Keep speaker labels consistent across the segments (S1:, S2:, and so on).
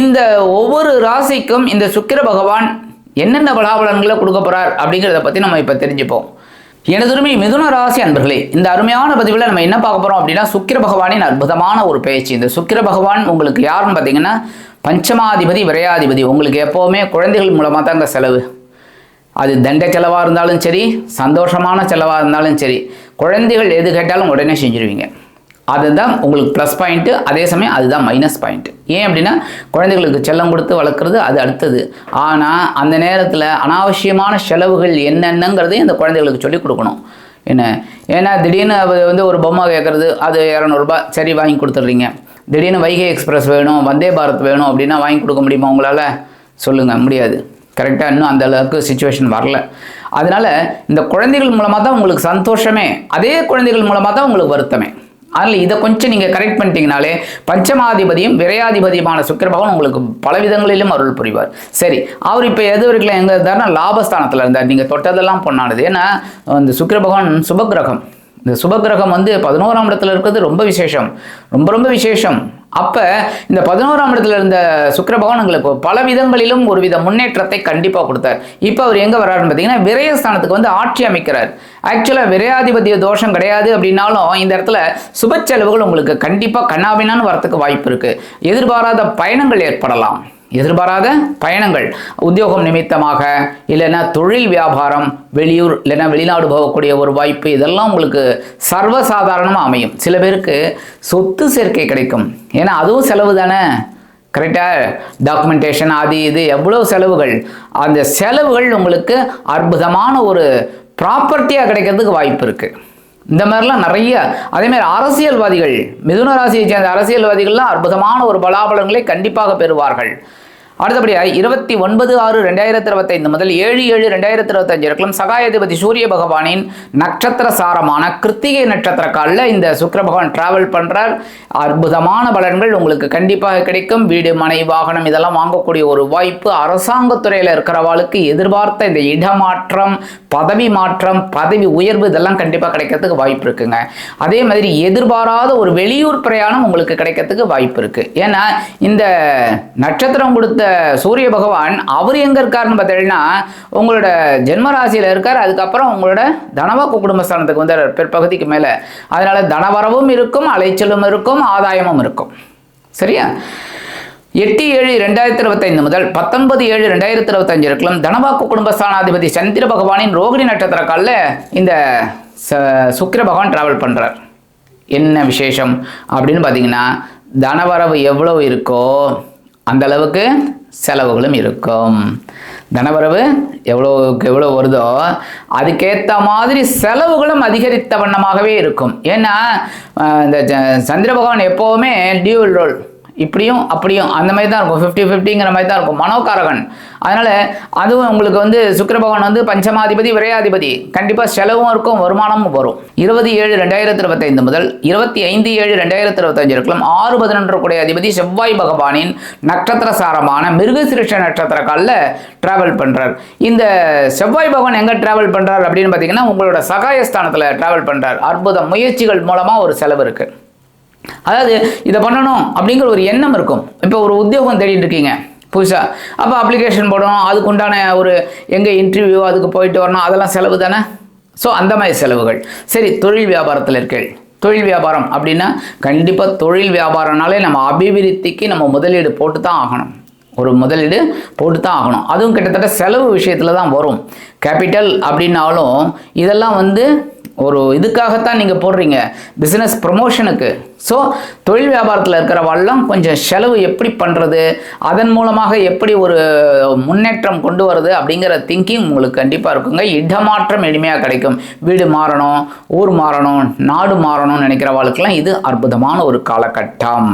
S1: இந்த ஒவ்வொரு ராசிக்கும் இந்த சுக்கிர பகவான் என்னென்ன பலாபலன்களை கொடுக்க போகிறார் அப்படிங்கிறத பற்றி நம்ம இப்போ தெரிஞ்சுப்போம். எனதுமே மிதுன ராசி அன்பர்களே இந்த அருமையான பதிவில் நம்ம என்ன பார்க்க போகிறோம் அப்படின்னா சுக்கிர பகவானின் அற்புதமான ஒரு பேச்சு. இந்த சுக்கிர பகவான் உங்களுக்கு யாருன்னு பார்த்தீங்கன்னா பஞ்சமாதிபதி விரையாதிபதி. உங்களுக்கு எப்போவுமே குழந்தைகள் மூலமாக தாங்க செலவு. அது தண்ட செலவாக இருந்தாலும் சரி சந்தோஷமான செலவாக இருந்தாலும் சரி குழந்தைகள் எது கேட்டாலும் உடனே செஞ்சுருவீங்க. அதுதான் உங்களுக்கு ப்ளஸ் பாயிண்ட்டு அதே சமயம் அதுதான் மைனஸ் பாயிண்ட்டு ஏன் அப்படின்னா குழந்தைகளுக்கு செல்லம் கொடுத்து வளர்க்குறது அது அடுத்தது. ஆனால் அந்த நேரத்தில் அனாவசியமான செலவுகள் என்னென்னங்கிறதையும் அந்த குழந்தைகளுக்கு சொல்லிக் கொடுக்கணும். என்ன? ஏன்னா திடீர்னு அது வந்து ஒரு பொம்மை கேட்குறது அது இரநூறுபா சரி வாங்கி கொடுத்துட்றீங்க. திடீர்னு வைகை எக்ஸ்பிரஸ் வேணும் வந்தே பாரத் வேணும் அப்படின்னா வாங்கி கொடுக்க முடியுமா உங்களால்? சொல்லுங்கள் முடியாது. கரெக்டாக இன்னும் அந்த அளவுக்கு சுச்சுவேஷன் வரல. அதனால் இந்த குழந்தைகள் மூலமாக தான் உங்களுக்கு சந்தோஷமே. அதே குழந்தைகள் மூலமாக தான் உங்களுக்கு வருத்தமே. அதில் இதை கொஞ்சம் நீங்கள் கரெக்ட் பண்ணிட்டீங்கனாலே பஞ்சமாதிபதியும் விரையாதிபதியுமான சுக்கர பகவான் உங்களுக்கு பல விதங்களிலும் அருள் புரிவார். சரி அவர் இப்போ எது வரைக்கும் எங்கே இருந்தார்னா லாபஸ்தானத்தில் இருந்தார். நீங்கள் தொட்டதெல்லாம் பொண்ணானது ஏன்னா இந்த சுக்கர பகவான் சுபகிரகம் இந்த சுபகிரகம் வந்து பதினோராம் இடத்துல இருக்கிறது ரொம்ப விசேஷம். ரொம்ப ரொம்ப விசேஷம். அப்போ இந்த பதினோராம் இடத்துல இருந்த சுக்கர பகவான் உங்களுக்கு பல விதங்களிலும் ஒரு வித முன்னேற்றத்தை கண்டிப்பாக கொடுத்தார். இப்போ அவர் எங்கே வர்றாருன்னு பார்த்தீங்கன்னா விரயஸ்தானத்துக்கு வந்து ஆட்சி அமைக்கிறார். ஆக்சுவலாக விரையாதிபத்திய தோஷம் கிடையாது அப்படின்னாலும் இந்த இடத்துல சுப செலவுகள் உங்களுக்கு கண்டிப்பாக கண்ணாபின்னான்னு வரத்துக்கு வாய்ப்பு இருக்குது எதிர்பாராத பயணங்கள் ஏற்படலாம். எதிர்பாராத பயணங்கள். உத்தியோகம் நிமித்தமாக இல்லைன்னா தொழில் வியாபாரம் வெளியூர் இல்லைன்னா வெளிநாடு போகக்கூடிய ஒரு வாய்ப்பு இதெல்லாம் உங்களுக்கு சர்வசாதாரணமாக அமையும். சில பேருக்கு சொத்து சேர்க்கை கிடைக்கும். ஏன்னா அதுவும் செலவு தானே? கரெக்டாக டாக்குமெண்டேஷன் அது இது எவ்வளோ செலவுகள்? அந்த செலவுகள் உங்களுக்கு அற்புதமான ஒரு ப்ராப்பர்ட்டியாக கிடைக்கிறதுக்கு வாய்ப்பு இருக்குது இந்த மாதிரிலாம் நிறைய அதே மாதிரி அரசியல்வாதிகள் மிதுன ராசியை சேர்ந்த அரசியல்வாதிகள்லாம் அற்புதமான ஒரு பலாபலங்களை கண்டிப்பாக பெறுவார்கள். அடுத்தபடியாக இருபத்தி ஒன்பது ஆறு ரெண்டாயிரத்தி இருபத்தைந்து முதல் ஏழு ஏழு ரெண்டாயிரத்தி இருபத்தஞ்சு இருக்கலாம் சகாயாதிபதி சூரிய பகவானின் நட்சத்திர சாரமான கிருத்திகை நட்சத்திர காலில் இந்த சுக்கர பகவான் டிராவல் பண்ணுறார் அற்புதமான பலன்கள் உங்களுக்கு கண்டிப்பாக கிடைக்கும். வீடு மனை வாகனம் இதெல்லாம் வாங்கக்கூடிய ஒரு வாய்ப்பு அரசாங்கத்துறையில் இருக்கிறவாளுக்கு எதிர்பார்த்த இந்த இடமாற்றம் பதவி மாற்றம் பதவி உயர்வு இதெல்லாம் கண்டிப்பாக கிடைக்கிறதுக்கு வாய்ப்பு இருக்குங்க. அதே மாதிரி எதிர்பாராத ஒரு வெளியூர் பிரயாணம் உங்களுக்கு கிடைக்கிறதுக்கு வாய்ப்பு இருக்குது ஏன்னா இந்த நட்சத்திரம் கொடுத்த சூரிய பகவான் அவர் எங்கே இருக்காருன்னு பார்த்தீங்கன்னா உங்களோட ஜென்மராசியில் இருக்கார். அதுக்கப்புறம் உங்களோட தனவாக்கு குடும்பஸ்தானத்துக்கு வந்து பிற்பகுதிக்கு மேலே. அதனால் தனவரவும் இருக்கும் அலைச்சலும் இருக்கும் ஆதாயமும் இருக்கும். சரியா? எட்டு ஏழு ரெண்டாயிரத்தி இருபத்தைந்து முதல் பத்தொன்பது ஏழு ரெண்டாயிரத்தி இருபத்தஞ்சு இருக்கலாம் தனவாக்கு குடும்பஸ்தானாதிபதி சந்திர பகவானின் ரோகிணி நட்சத்திர காலில் இந்த ச சுக்கிர பகவான் டிராவல் பண்ணுறார் என்ன விசேஷம்? அப்படின்னு பார்த்தீங்கன்னா தனவரவு எவ்வளவு இருக்கோ அந்த அளவுக்கு செலவுகளும் இருக்கும். தனவரவு எவ்வளோக்கு எவ்வளோ வருதோ அதுக்கேற்ற மாதிரி செலவுகளும் அதிகரித்த வண்ணமாகவே இருக்கும். ஏன்னா இந்த சந்திர பகவான் எப்போவுமே டியூல் ரோல் இப்படியும் அப்படியும் அந்த மாதிரி தான் இருக்கும். ஃபிஃப்டி ஃபிஃப்டிங்கிற மாதிரி தான் இருக்கும். மனோகாரகன். அதனால் அதுவும் உங்களுக்கு வந்து சுக்கர பகவான் வந்து பஞ்சமாதிபதி விரையாதிபதி. கண்டிப்பாக செலவும் இருக்கும் வருமானமும் வரும். இருபது ஏழு ரெண்டாயிரத்தி இருபத்தைந்து முதல் இருபத்தி ஐந்து ஏழு ரெண்டாயிரத்தி இருபத்தஞ்சு இருக்கலாம் ஆறு பதினொன்று கூடிய அதிபதி செவ்வாய் பகவானின் நட்சத்திர சாரமான மிருகசிருஷ நட்சத்திர காலில் ட்ராவல் பண்ணுறார் இந்த செவ்வாய் பகவான் எங்கே ட்ராவல் பண்ணுறார் அப்படின்னு பார்த்தீங்கன்னா உங்களோட சகாயஸ்தானத்தில் ட்ராவல் பண்ணுறார் அற்புத முயற்சிகள் மூலமாக ஒரு செலவு இருக்குது அதாவது இதை பண்ணணும் அப்படிங்கிற ஒரு எண்ணம் இருக்கும். இப்போ ஒரு உத்தியோகம் தேடிட்டு இருக்கீங்க புதுசாக அப்போ அப்ளிகேஷன் போடணும் அதுக்கு உண்டான ஒரு எங்கே இன்டர்வியூ அதுக்கு போயிட்டு வரணும் அதெல்லாம் செலவு தானே? ஸோ அந்த மாதிரி செலவுகள். சரி தொழில் வியாபாரத்தில் இருக்கீள். தொழில் வியாபாரம் அப்படின்னா கண்டிப்பாக தொழில் வியாபாரம்னாலே நம்ம அபிவிருத்திக்கு நம்ம முதலீடு போட்டு தான் ஆகணும். ஒரு முதலீடு போட்டு தான் ஆகணும். அதுவும் கிட்டத்தட்ட செலவு விஷயத்தில் தான் வரும். கேபிட்டல் அப்படின்னாலும் இதெல்லாம் வந்து ஒரு இதுக்காகத்தான் நீங்கள் போடுறீங்க. பிஸ்னஸ் ப்ரொமோஷனுக்கு ஸோ தொழில் வியாபாரத்தில் இருக்கிறவாள்லாம் கொஞ்சம் செலவு எப்படி பண்ணுறது அதன் மூலமாக எப்படி ஒரு முன்னேற்றம் கொண்டு வருது? அப்படிங்கிற திங்கிங் உங்களுக்கு கண்டிப்பாக இருக்குங்க. இடமாற்றம் எளிமையாக கிடைக்கும். வீடு மாறணும் ஊர் மாறணும் நாடு மாறணும்னு நினைக்கிறவாளுக்கெல்லாம் இது அற்புதமான ஒரு காலகட்டம்.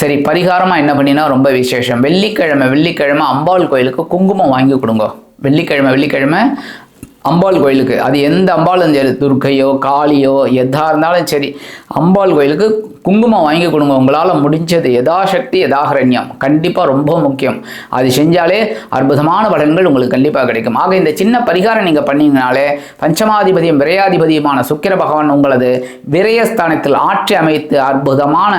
S1: சரி பரிகாரமாக என்ன பண்ணினா ரொம்ப விசேஷம். வெள்ளிக்கிழமை வெள்ளிக்கிழமை அம்பாள் கோயிலுக்கு குங்குமம் வாங்கி கொடுங்க. வெள்ளிக்கிழமை வெள்ளிக்கிழமை அம்பாள் கோயிலுக்கு. அது எந்த அம்பாளும் சரி துர்க்கையோ காளியோ எதாக இருந்தாலும் சரி அம்பாள் கோயிலுக்கு குங்குமம் வாங்கி கொடுங்க. உங்களால் முடிஞ்சது யதாசக்தி யதாகரண்யம். கண்டிப்பாக ரொம்ப முக்கியம். அது செஞ்சாலே அற்புதமான பலன்கள் உங்களுக்கு கண்டிப்பாக கிடைக்கும். ஆக இந்த சின்ன பரிகாரம் நீங்கள் பண்ணீங்கனாலே பஞ்சமாதிபதியும் விரையாதிபதியுமான சுக்கிர பகவான் உங்களது விரயஸ்தானத்தில் ஆட்சி அமைத்து அற்புதமான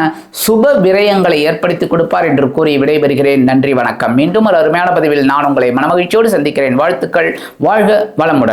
S1: சுப விரயங்களை ஏற்படுத்தி கொடுப்பார் என்று கூறி விடைபெறுகிறேன். நன்றி வணக்கம். மீண்டும் ஒரு அருமையான பதிவில் நான் உங்களை மனமகிழ்ச்சியோடு சந்திக்கிறேன். வாழ்த்துக்கள். வாழ்க வளமுடன்.